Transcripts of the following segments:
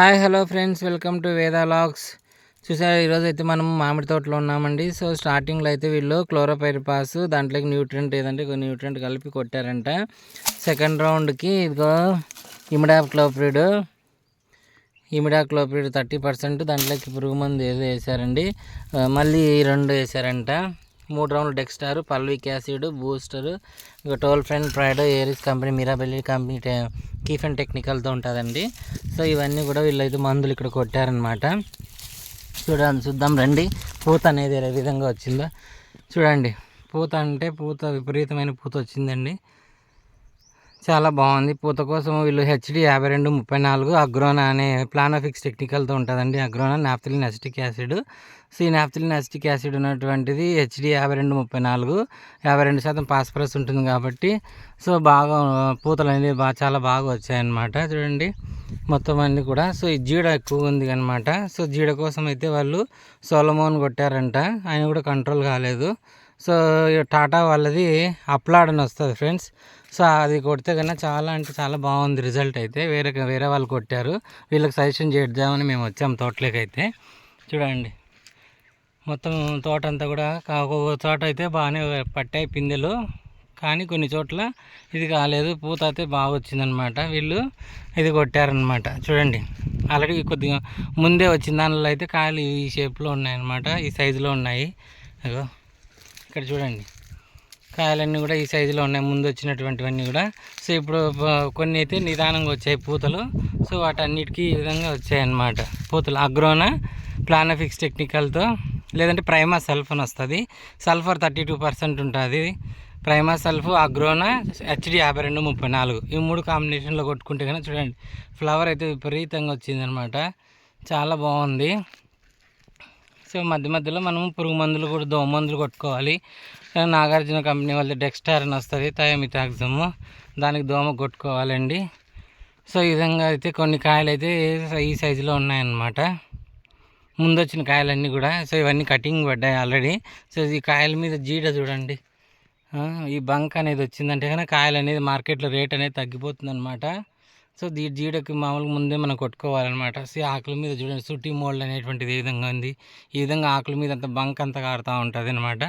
Hi hello friends welcome to Veda vlogs. చూసారు ఈరోజు అయితే మనం మామిడి తోటలో ఉన్నామండి. సో స్టార్టింగ్లో అయితే వీళ్ళు క్లోరోపైరిపాస్ దాంట్లోకి న్యూట్రియంట్ ఏదంటే కొన్ని న్యూట్రియంట్ కలిపి కొట్టారంట. సెకండ్ రౌండ్కి ఇదిగో ఇమిడా క్లోప్రిడ్ ఇమిడా క్లోప్రిడ్ థర్టీ పర్సెంట్ దాంట్లోకి పురుగు మందు ఏదో వేశారండి. మళ్ళీ రెండు వేసారంట మూడు రౌండ్లు డెక్స్టార్ పల్విక్ యాసిడ్ బూస్టర్ ఇక టోల్ ఫ్రెండ్ ప్రైడ్ ఏరిస్ కంపెనీ మిరాబెల్లి కంపెనీ కీఫ్ అండ్ టెక్నికల్తో ఉంటుందండి. సో ఇవన్నీ కూడా వీళ్ళైతే మందులు ఇక్కడ కొట్టారనమాట. చూడండి చూద్దాం రండి. పూత అనేది ఏ విధంగా వచ్చిందో. చూడండి పూత అంటే పూత విపరీతమైన పూత వచ్చిందండి. చాలా బాగుంది. పూత కోసం వీళ్ళు హెచ్డి యాభై రెండు ముప్పై నాలుగు అగ్రోనా అనే ప్లానోఫిక్స్ టెక్నికల్తో ఉంటుందండి. అగ్రోనా నాఫ్థలిన్ అసిటిక్ యాసిడ్. సో ఈ నాఫ్థలిన్ అసిటిక్ యాసిడ్ ఉన్నటువంటిది హెచ్డి యాభై రెండు ముప్పై నాలుగు. యాభై రెండు శాతం పాస్పరస్ ఉంటుంది కాబట్టి సో బాగా పూతలు అనేది బాగా చాలా బాగా వచ్చాయన్నమాట. చూడండి మొత్తం అన్నీ కూడా. సో ఈ జీడ ఎక్కువ ఉంది అనమాట సో జీడ కోసం అయితే వాళ్ళు సోలమోన్ కొట్టారంట. ఆయన కూడా కంట్రోల్ కాలేదు. సో టాటా వాళ్ళది అప్లాడ్ అని వస్తుంది ఫ్రెండ్స్. సో అది కొడితే కన్నా చాలా అంటే చాలా బాగుంది రిజల్ట్ అయితే. వేరే వేరే వాళ్ళు కొట్టారు. వీళ్ళకి సజెషన్ చేద్దామని మేము వచ్చాము తోటలోకి అయితే చూడండి. మొత్తం తోట అంతా కూడా ఒక్కొక్క చోట అయితే బాగానే పట్టాయి పిందెలు. కానీ కొన్ని చోట్ల ఇది కాలేదు. పూత అయితే బాగా వచ్చిందనమాట. వీళ్ళు ఇది కొట్టారనమాట. చూడండి. ఆల్రెడీ కొద్దిగా ముందే వచ్చిన దానిలో అయితే కాయలు ఈ షేప్లో ఉన్నాయన్నమాట. ఈ సైజులో ఉన్నాయి. అగో. ఇక్కడ చూడండి. కాయలన్నీ కూడా ఈ సైజులో ఉన్నాయి. ముందు వచ్చినటువంటివన్నీ కూడా. సో ఇప్పుడు కొన్ని అయితే నిదానంగా వచ్చాయి పూతలు. సో వాటన్నిటికీ ఈ విధంగా వచ్చాయి అన్నమాట. పూతలు. అగ్రోనా ప్లానఫిక్స్ టెక్నికల్తో లేదంటే ప్రైమా సెల్ఫ్ అని వస్తుంది. సల్ఫర్ థర్టీ టూ పర్సెంట్ ఉంటుంది. ప్రైమా సల్ఫ్ అగ్రోనా హెచ్డి యాభై రెండు ముప్పై నాలుగు. ఈ మూడు కాంబినేషన్లో కొట్టుకుంటే కానీ చూడండి. ఫ్లవర్ అయితే విపరీతంగా వచ్చిందనమాట చాలా బాగుంది. సో మధ్య మధ్యలో మనం పురుగు మందులు కూడా దోమ మందులు కొట్టుకోవాలి. నాగార్జున కంపెనీ వాళ్ళది డెక్స్టార్ అని వస్తుంది థయామితాక్సము దానికి దోమ కొట్టుకోవాలండి. సో ఈ విధంగా అయితే కొన్ని కాయలు అయితే ఈ సైజులో ఉన్నాయన్నమాట. ముందు వచ్చిన కాయలన్నీ కూడా సో ఇవన్నీ కటింగ్ పడ్డాయి ఆల్రెడీ సో ఈ కాయల మీద జీడ చూడండి. ఈ బంక్ అనేది వచ్చిందంటే కానీ కాయలు అనేది మార్కెట్లో రేట్ అనేది తగ్గిపోతుంది అనమాట సో దీ జీడకి మామూలుగా ముందే మనం కొట్టుకోవాలన్నమాట. సో ఆకుల మీద చూడండి సుట్టి మోల్డ్ అనేటువంటిది ఏ విధంగా ఉంది. ఈ విధంగా ఆకుల మీద అంత బంక్ అంతా కారుతూ ఉంటుంది అనమాట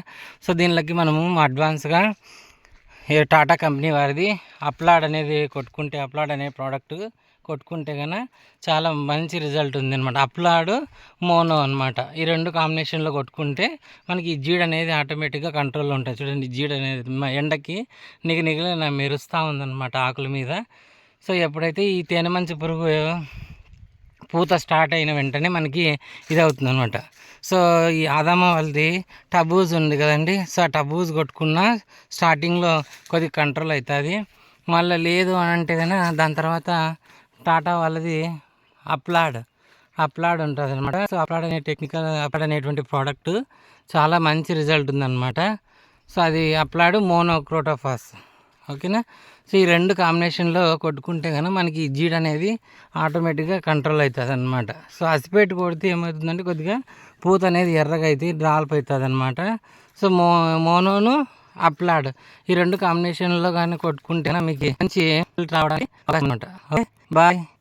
సో దీనిలోకి మనము అడ్వాన్స్గా టాటా కంపెనీ వారిది అప్లాడ్ అనేది కొట్టుకుంటే అప్లాడ్ అనే ప్రోడక్ట్ కొట్టుకుంటే కన్నా చాలా మంచి రిజల్ట్ ఉంది అనమాట అప్లాడ్ మోనో అనమాట ఈ రెండు కాంబినేషన్లో కొట్టుకుంటే మనకి ఈ జీడ్ అనేది ఆటోమేటిక్గా కంట్రోల్లో ఉంటుంది. చూడండి జీడ్ అనేది ఎండకి నిగ నిగిలిన మెరుస్తూ ఉందన్నమాట ఆకుల మీద. సో ఎప్పుడైతే ఈ తేనె మంచి పురుగు పూత స్టార్ట్ అయిన వెంటనే మనకి ఇది అవుతుంది అనమాట సో ఈ ఆదామ వాళ్ళది టబూజ్ ఉంది కదండి సో ఆ టబూజ్ కొట్టుకున్న స్టార్టింగ్లో కొద్దిగా కంట్రోల్ అవుతుంది మళ్ళీ లేదు అని అంటే కన్నా దాని తర్వాత టాటా వాళ్ళది అప్లాడ్ అప్లాడ్ ఉంటుంది అనమాట సో అప్లాడ్ అనే టెక్నికల్ అప్లాడ్ అనేటువంటి ప్రోడక్ట్ చాలా మంచి రిజల్ట్ ఉందన్నమాట. సో అది అప్లాడ్ మోనోక్రోటోఫాస్. ఓకేనా? సో ఈ రెండు కాంబినేషన్లో కొట్టుకుంటే కనుక మనకి జీడ్ అనేది ఆటోమేటిక్గా కంట్రోల్ అవుతుంది అనమాట సో అసిపేట్ కొడితే ఏమవుతుందంటే కొద్దిగా పూత అనేది ఎర్రగా అయితే డ్రాల్ప్ అవుతుంది అనమాట సో మో మోనోను అప్లాడ్ ఈ రెండు కాంబినేషన్లో కానీ కొట్టుకుంటే మీకు మంచి రావడానికి అనమాట ఓకే బాయ్.